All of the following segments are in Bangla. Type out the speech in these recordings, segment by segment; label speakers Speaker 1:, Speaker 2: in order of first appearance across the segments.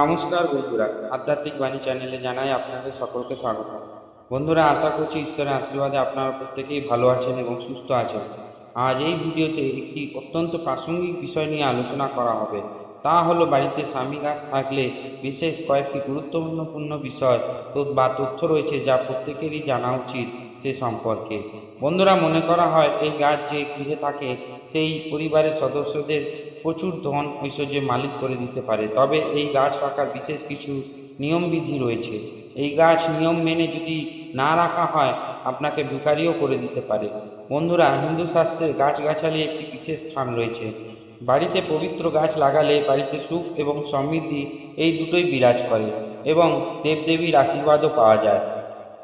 Speaker 1: নমস্কার বন্ধুরা। আধ্যাত্মিক বাণী চ্যানেলে জানাই আপনাদের সকলকে স্বাগত। বন্ধুরা, আশা করছি ঈশ্বরের আশীর্বাদে আপনারা প্রত্যেকেই ভালো আছেন এবং সুস্থ আছেন। আজ এই ভিডিওতে একটি অত্যন্ত প্রাসঙ্গিক বিষয় নিয়ে আলোচনা করা হবে। তা হলো বাড়িতে স্বামী গাছ থাকলে বিশেষ কয়েকটি গুরুত্বপূর্ণ বিষয় বা তথ্য রয়েছে যা প্রত্যেকেরই জানা উচিত সে সম্পর্কে। বন্ধুরা, মনে করা হয় এই গাছ যে গৃহে থাকে, সেই পরিবারের সদস্যদের প্রচুর ধন ঐশ্বর্যের মালিক করে দিতে পারে। তবে এই গাছ রাখার বিশেষ কিছু নিয়মবিধি রয়েছে। এই গাছ নিয়ম মেনে যদি না রাখা হয়, আপনাকে ভিখারিও করে দিতে পারে। বন্ধুরা, হিন্দু শাস্ত্রে গাছগাছালি একটি বিশেষ স্থান রয়েছে। বাড়িতে পবিত্র গাছ লাগালে বাড়িতে সুখ এবং সমৃদ্ধি এই দুটোই বিরাজ করে এবং দেবদেবীর আশীর্বাদও পাওয়া যায়।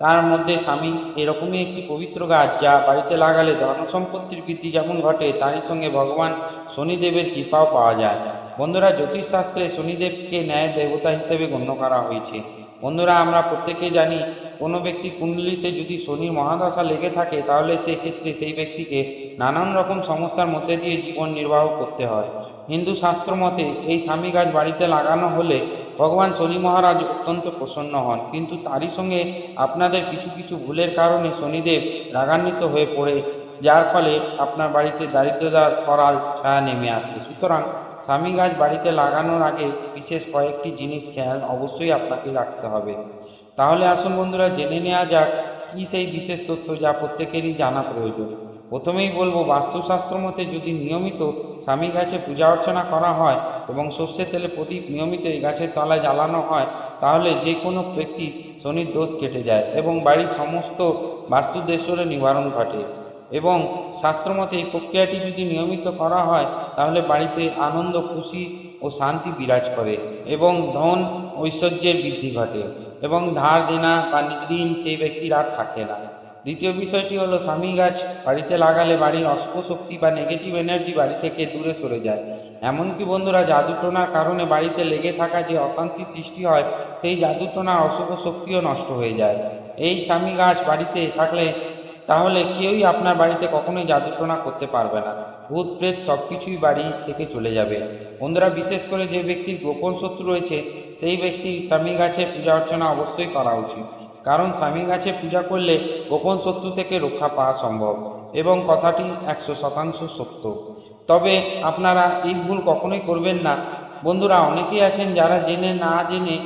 Speaker 1: তার মধ্যে স্বামী এরকমই একটি পবিত্র গাছ যা বাড়িতে লাগালে ধন সম্পত্তির বৃদ্ধি যেমন ঘটে, তারই সঙ্গে ভগবান শনিদেবের কৃপাও পাওয়া যায়। বন্ধুরা, জ্যোতিষশাস্ত্রে শনিদেবকে ন্যায় দেবতা হিসেবে গণ্য করা হয়েছে। বন্ধুরা, আমরা প্রত্যেকে জানি কোনো ব্যক্তি কুণ্ডলিতে যদি শনির মহাদশা লেগে থাকে, তাহলে সেক্ষেত্রে সেই ব্যক্তিকে নানান রকম সমস্যার মধ্যে দিয়ে জীবন নির্বাহ করতে হয়। হিন্দু শাস্ত্র মতে, এই স্বামী গাছ বাড়িতে লাগানো হলে ভগবান শনি মহারাজ অত্যন্ত প্রসন্ন হন। কিন্তু তারই সঙ্গে আপনাদের কিছু কিছু ভুলের কারণে শনিদেব রাগান্বিত হয়ে পড়ে, যার ফলে আপনার বাড়িতে দারিদ্রতার করাল, ছায়া নেমে আসে। সুতরাং স্বামী গাছ বাড়িতে লাগানোর আগে বিশেষ কয়েকটি জিনিস খেয়াল অবশ্যই আপনাকে রাখতে হবে। তাহলে আসুন বন্ধুরা, জেনে নেওয়া যাক কী সেই বিশেষ তথ্য যা প্রত্যেকেরই জানা প্রয়োজন। প্রথমেই বলব, বাস্তুশাস্ত্র মতে যদি নিয়মিত স্বামী গাছে পূজা অর্চনা করা হয় এবং সর্ষের তেলে প্রদীপ নিয়মিত এই গাছের তলায় জ্বালানো হয়, তাহলে যে কোনো ব্যক্তি শনির দোষ কেটে যায় এবং বাড়ির সমস্ত বাস্তুদেশ্বরে নিবারণ ঘটে। এবং শাস্ত্রমতে এই প্রক্রিয়াটি যদি নিয়মিত করা হয়, তাহলে বাড়িতে আনন্দ, খুশি ও শান্তি বিরাজ করে এবং ধন ঐশ্বর্যের বৃদ্ধি ঘটে এবং ধার দেনা বা ঋণ সেই ব্যক্তির আর থাকে না। দ্বিতীয় বিষয়টি হলো, স্বামী গাছ বাড়িতে লাগালে বাড়ির অশুভ শক্তি বা নেগেটিভ এনার্জি বাড়ি থেকে দূরে সরে যায়। এমনকি বন্ধুরা, জাদুটোনার কারণে বাড়িতে লেগে থাকা যে অশান্তি সৃষ্টি হয়, সেই জাদুটোনার অশুভ শক্তিও নষ্ট হয়ে যায়। এই স্বামী গাছ বাড়িতে থাকলে তাহলে কেউই আপনার বাড়িতে কখনোই জাদুটোনা করতে পারবে না। ভূত, প্রেত সব কিছুই বাড়ি থেকে চলে যাবে। বন্ধুরা, বিশেষ করে যে ব্যক্তির গোপন শত্রু রয়েছে, সেই ব্যক্তি স্বামী গাছে পূজা অর্চনা অবশ্যই করা উচিত। কারণ স্বামী গাছে পূজা করলে গোপন শত্রু থেকে রক্ষা পাওয়া সম্ভব এবং কথাটি একশো শতাংশ সত্য। তবে আপনারা এই ভুল কখনোই করবেন না। বন্ধুরা, অনেকেই আছেন যারা জেনে না জেনে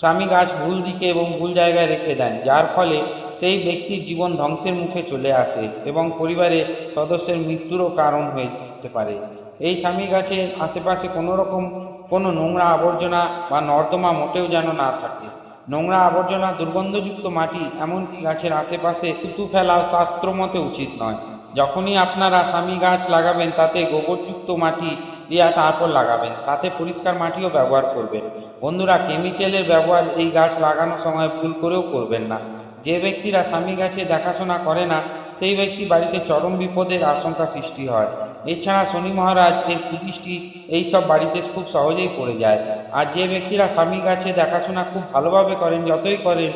Speaker 1: স্বামী গাছ ভুল দিকে এবং ভুল জায়গায় রেখে দেন, যার ফলে সেই ব্যক্তির জীবন ধ্বংসের মুখে চলে আসে এবং পরিবারে সদস্যের মৃত্যুরও কারণ হতে পারে। এই স্বামী গাছের আশেপাশে কোনো রকম কোনো নোংরা আবর্জনা বা নর্দমা মোটেও যেন না থাকে। নোংরা আবর্জনা, দুর্গন্ধযুক্ত মাটি এমনকি গাছের আশেপাশে থুতু ফেলা ফেলাও শাস্ত্রমতে উচিত নয়। যখনই আপনারা স্বামী গাছ লাগাবেন, তাতে গোবরযুক্ত মাটি দিয়া তারপর লাগাবেন, সাথে পরিষ্কার মাটিও ব্যবহার করবেন। বন্ধুরা, কেমিক্যালের ব্যবহার এই গাছ লাগানোর সময় ভুল করেও করবেন না। যে ব্যক্তিরা স্বামী গাছে দেখাশোনা করে না, সেই ব্যক্তি বাড়িতে চরম বিপদের আশঙ্কা সৃষ্টি হয়। এছাড়া শনি মহারাজ এর কুদৃষ্টি এইসব বাড়িতে খুব সহজেই পড়ে যায়। আর যে ব্যক্তিরা স্বামী গাছে দেখাশোনা খুব ভালোভাবে করেন, যতই করেন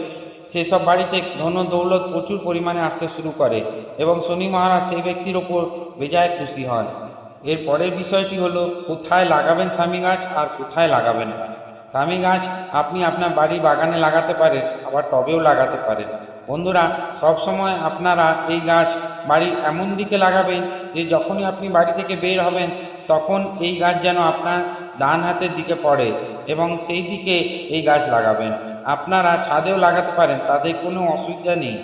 Speaker 1: সেসব বাড়িতে ধন দৌলত প্রচুর পরিমাণে আসতে শুরু করে এবং শনি মহারাজ সেই ব্যক্তির ওপর বেজায় খুশি হন। এর পরের বিষয়টি হলো, কোথায় লাগাবেন স্বামী গাছ আর কোথায় লাগাবেন না স্বামী গাছ আপনি আপনার বাড়ি বাগানে লাগাতে পারেন, আবার টবেও লাগাতে পারেন। বন্ধুরা সব সময় আপনারা এই গাছ বাড়ির এমন দিকে লাগাবেন যে যখনই আপনি বাড়ি থেকে বের হবেন, তখন এই গাছ যেন আপনার ডান হাতের দিকে পড়ে এবং সেই দিকে এই গাছ লাগাবেন। আপনারা ছাদেও লাগাতে পারেন, তাতে কোনো অসুবিধা নেই।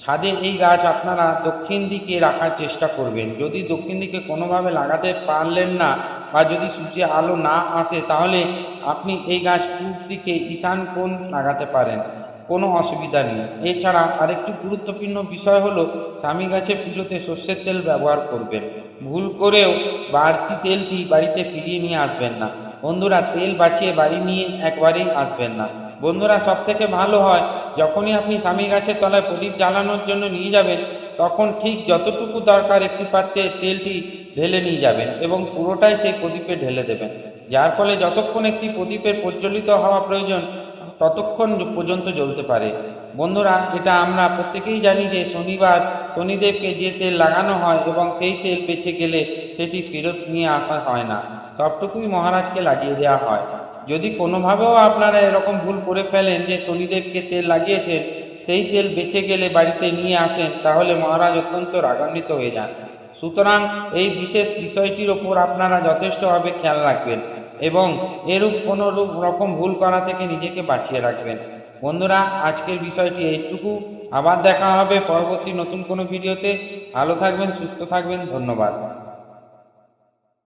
Speaker 1: ছাদে এই গাছ আপনারা দক্ষিণ দিকে রাখার চেষ্টা করবেন। যদি দক্ষিণ দিকে কোনোভাবে লাগাতে পারলেন না বা যদি সূর্যের আলো না আসে, তাহলে আপনি এই গাছ পূর্ব দিকে ঈশান কোণ লাগাতে পারেন। কোনো অসুবিধা নেই। এছাড়া আরেকটি গুরুত্বপূর্ণ বিষয় হলো, স্বামী গাছে পুজোতে সর্ষের তেল ব্যবহার করবেন। ভুল করেও বাড়তি তেলটি বাড়িতে ফিরিয়ে নিয়ে আসবেন না। বন্ধুরা, তেল বাঁচিয়ে বাড়ি নিয়ে একবারেই আসবেন না। বন্ধুরা সব থেকে ভালো হয় যখনই আপনি স্বামী গাছের তলায় প্রদীপ জ্বালানোর জন্য নিয়ে যাবেন, তখন ঠিক যতটুকু দরকার একটি পাত্রে তেলটি ঢেলে নিয়ে যাবেন এবং পুরোটাই সেই প্রদীপে ঢেলে দেবেন। যার ফলে যতক্ষণ একটি প্রদীপের প্রজ্বলিত হওয়া প্রয়োজন, ততক্ষণ পর্যন্ত জ্বলতে পারে। বন্ধুরা, এটা আমরা প্রত্যেকেই জানি যে শনিবার শনিদেবকে যে তেল লাগানো হয় এবং সেই তেল বেঁচে গেলে সেটি ফেরত নিয়ে আসা হয় না। সবটুকুই মহারাজকে লাগিয়ে দেওয়া হয়। যদি কোনোভাবেও আপনারা এরকম ভুল করে ফেলেন যে শনিদেবকে তেল লাগিয়েছেন, সেই তেল বেঁচে গেলে বাড়িতে নিয়ে আসেন, তাহলে মহারাজ অত্যন্ত রাগান্বিত হয়ে যান। সুতরাং এই বিশেষ বিষয়টির ওপর আপনারা যথেষ্টভাবে খেয়াল রাখবেন এবং এরূপ কোনো রূপ রকম ভুল করা থেকে নিজেকে বাঁচিয়ে রাখবেন। বন্ধুরা, আজকের বিষয়টি এইটুকু। আবার দেখা হবে পরবর্তী নতুন কোনো ভিডিওতে। ভালো থাকবেন, সুস্থ থাকবেন, ধন্যবাদ।